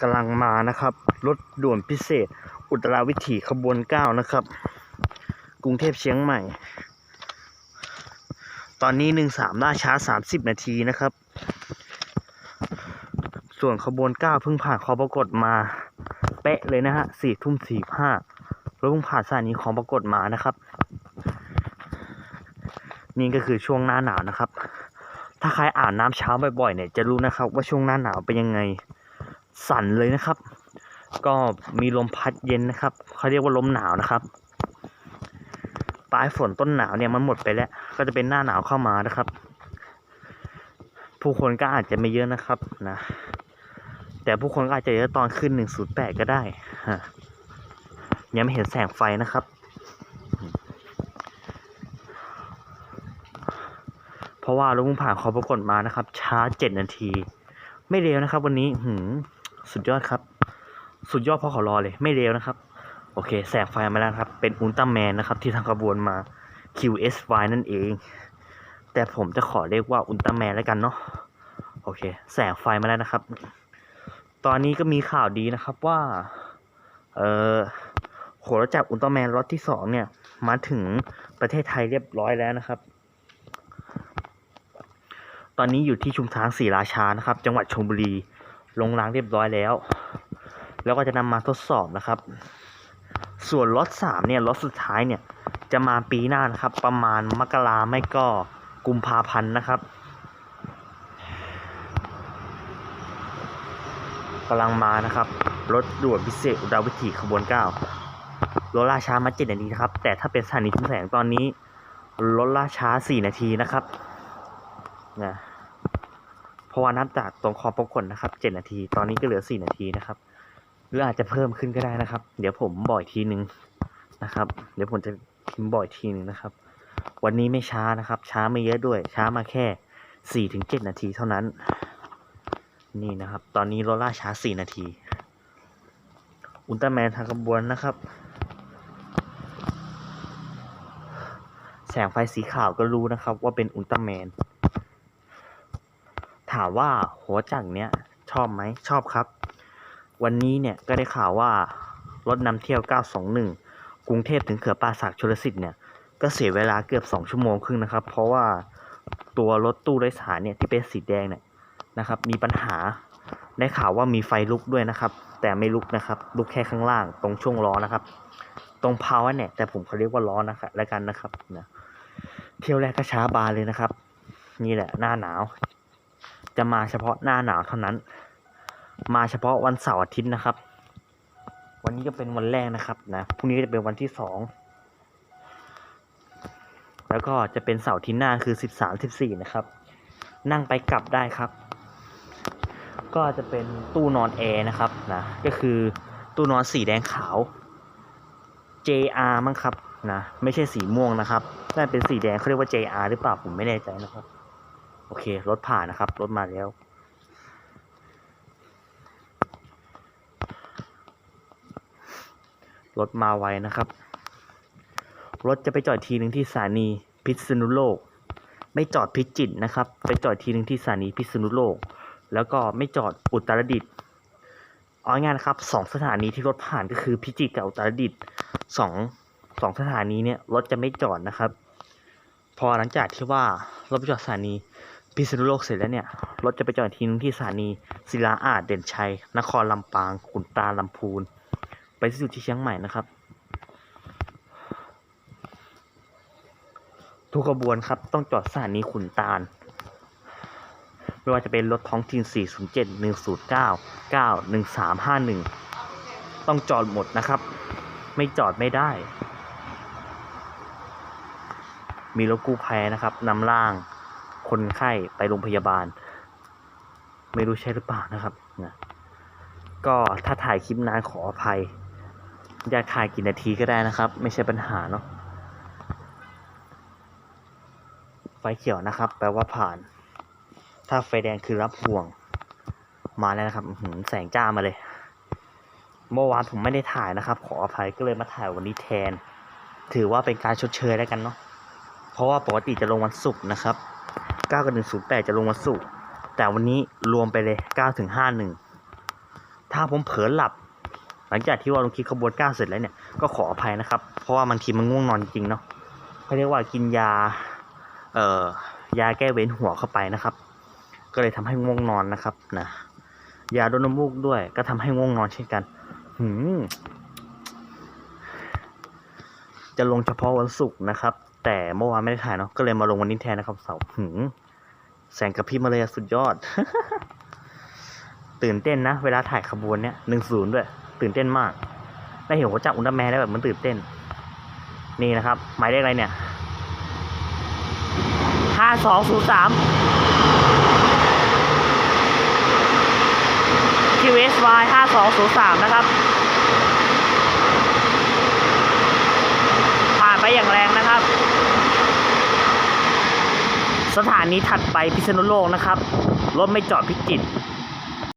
กำลังมานะครับ รถด่วนพิเศษ อุตราวิถีขบวนเก้านะครับ กรุงเทพเชียงใหม่ ตอนนี้หนึ่งสามล่าช้าสามสิบนาทีนะครับ ส่วนขบวนเก้าเพิ่งผ่านคอปรากฏมาเป๊ะเลยนะฮะสี่ทุ่มสี่ห้ารถเพิ่งผ่านสถานีของปรากฏมานะครับ นี่ก็คือช่วงหน้าหนาวนะครับ ถ้าใครอ่านน้ำเช้าบ่อยๆเนี่ยจะรู้นะครับว่าช่วงหน้าหนาวเป็นยังไง สั่นเลยนะครับ ก็มีลมพัดเย็นนะครับเขาเรียกว่าลมหนาวนะครับ ปลายฝนต้นหนาวเนี่ยมันหมดไปแล้ว ก็จะเป็นหน้าหนาวเข้ามานะครับ ผู้คนก็อาจจะไม่เยอะนะครับนะ แต่ผู้คนก็อาจจะเยอะตอนขึ้นหนึ่งศูนย์แปดก็ได้ฮะยังไม่เห็นแสงไฟนะครับ เพราะว่ารถพุ่งผ่านขอปรากฏมานะครับ ช้าเจ็ดนาที ไม่เร็วนะครับวันนี้หืม สุดยอดครับ สุดยอดเพราะขอรอเลย ไม่เร็วนะครับ โอเค แสงไฟมาแล้วครับ เป็นอุลตร้าแมนนะครับ ที่ทางขบวนมา QSY นั่นเอง แต่ผมจะขอเรียกว่าอุลตร้าแมนแล้วกันเนาะ โอเค แสงไฟมาแล้วนะครับ ตอนนี้ก็มีข่าวดีนะครับว่า เอ่อโหรจักรอุลตร้าแมนล็อตที่สองเนี่ย มาถึงประเทศไทยเรียบร้อยแล้วนะครับ ตอนนี้อยู่ที่ชุมทางศรีราชานะครับ จังหวัดชลบุรี ลงรางเรียบร้อยแล้ว แล้วก็จะนำมาทดสอบนะครับ ส่วนล็อตสามเนี่ยล็อตสุดท้ายเนี่ยจะมาปีหน้านะครับ ประมาณมกราไม่ก็กุมภาพันธ์นะครับกำลังมานะครับ รถด่วนพิเศษอุดรวิถีขบวนเก้ารถล่าช้ามาเจ็ดนาทีนะครับ แต่ถ้าเป็นสถานีชุมแสงตอนนี้รถล่าช้าสี่นาทีนะครับนะ เพราะว่านับจากตรงคอปกฏนนะครับเจ็ดนาที ตอนนี้ก็เหลือสี่นาทีนะครับ หรืออาจจะเพิ่มขึ้นก็ได้นะครับ เดี๋ยวผมบอกอีกทีหนึ่งนะครับ เดี๋ยวผมจะพิมพ์บอกอีกทีหนึ่งนะครับ วันนี้ไม่ช้านะครับ ช้าไม่เยอะด้วย ช้ามาแค่สี่ถึงเจ็ดนาทีเท่านั้น นี่นะครับ ตอนนี้โรล่าช้าสี่นาที อุลตร้าแมนทางขบวนนะครับแสงไฟสีขาวก็รู้นะครับว่าเป็นอุลตร้าแมน ถามว่าหัวจักรเนี้ยชอบไหมชอบครับ วันนี้เนี่ยก็ได้ข่าวว่ารถนำเที่ยว 921 กรุงเทพถึงเขื่อนป่าสักชลสิทธิ์เนี่ยก็เสียเวลาเกือบ 2 ชั่วโมงครึ่งนะครับ เพราะว่าตัวรถตู้โดยสารเนี่ยที่เป็นสีแดงเนี่ยนะครับ มีปัญหาได้ข่าวว่ามีไฟลุกด้วยนะครับ แต่ไม่ลุกนะครับ ลุกแค่ข้างล่างตรงช่วงล้อนะครับ ตรงเพาเนี่ยแต่ผมเขาเรียกว่าล้อนะครับแล้วกันนะครับนะเที่ยวแรกก็ช้าบานเลยนะครับ นี่แหละหน้าหนาว จะมาเฉพาะหน้าหนาวเท่านั้น มาเฉพาะวันเสาร์อาทิตย์นะครับ วันนี้ก็เป็นวันแรกนะครับนะพรุ่งนี้จะเป็นวันที่สองแล้วก็จะเป็นเสาร์อาที่หน้าคือสิบสามสิบสี่นะครับ นั่งไปกลับได้ครับ ก็จะเป็นตู้นอนแอร์นะครับนะก็คือตู้นอนสีแดงขาว JR มั้งครับนะไม่ใช่สีม่วงนะครับน่าเป็นสีแดงเขาเรียกว่า JR หรือเปล่าผมไม่แน่ใจนะครับ โอเค รถผ่านนะครับ รถมาแล้ว รถมาไวนะครับ รถจะไปจอดทีหนึ่งที่สถานีพิษณุโลก ไม่จอดพิจิตรนะครับ ไปจอดทีหนึ่งที่สถานีพิษณุโลก แล้วก็ไม่จอดอุตรดิตถ์เอาง่ายนะครับสองสถานีที่รถผ่านก็คือพิจิตรกับอุตรดิตถ์สองสองสถานีเนี่ยรถจะไม่จอดนะครับ พอหลังจากที่ว่ารถไปจอดสถานี พิษณุโลกเสร็จแล้วเนี่ยรถจะไปจอดทีนึงที่สถานีศิลาอาจเด่นชัย นครลำปางขุนตาลำพูน ไปที่สุดที่เชียงใหม่นะครับ ทุกขบวนครับต้องจอดสถานีขุนตาล ไม่ว่าจะเป็นรถท้องถิ่น 407 109 9 1351 ต้องจอดหมดนะครับ ไม่จอดไม่ได้ มีรถกู้ภัยนะครับนำร่าง คนไข้ไปโรงพยาบาล ไม่รู้ใช่หรือเปล่านะครับนะก็ถ้าถ่ายคลิปนานขออภัย อยากถ่ายกี่นาทีก็ได้นะครับ ไม่ใช่ปัญหาเนาะไฟเขียวนะครับ แปลว่าผ่าน ถ้าไฟแดงคือรับห่วง มาแล้วนะครับแสงจ้ามาเลย เมื่อวานผมไม่ได้ถ่ายนะครับ ขออภัยก็เลยมาถ่ายวันนี้แทน ถือว่าเป็นการชดเชยแล้วกันเนาะเพราะว่าปกติจะลงวันศุกร์นะครับ 9กับ 108 จะลงวันศุกร์แต่วันนี้รวมไปเลย 9 ถึง 51 ถ้าผมเผลอหลับ หลังจากที่ว่าลงคลิปขบวนก้าวเสร็จแล้วเนี่ย ก็ขออภัยนะครับ เพราะว่าบางทีมันง่วงนอนจริงเนาะเขาเรียกว่ากินยา เอ่อ ยาแก้เว้นหัวเข้าไปนะครับ ก็เลยทำให้ง่วงนอนนะครับนะยาโดนนมูกด้วย ก็ทำให้ง่วงนอนเช่นกัน หืมจะลงเฉพาะวันศุกร์นะครับ แต่เมื่อวานไม่ได้ถ่ายเนาะก็เลยมาลงวันนี้แทนนะครับเสาหืมแสงกระพริบมาเลยสุดยอด ตื่นเต้นนะ เวลาถ่ายขบวนเนี้ยหนึ่งศูนย์ด้วย ตื่นเต้นมาก ได้เห็นหัวจักอุลตร้าแมนแล้วแบบมันตื่นเต้น นี่นะครับ หมายเลขอะไรเนี่ยห้าสองศูนย์สาม QSY ห้าสองศูนย์สามนะครับ ผ่านไปอย่างแรงนะครับ สถานี้ถัดไปพิษณุโลกนะครับ รถไม่จอดพิจิตร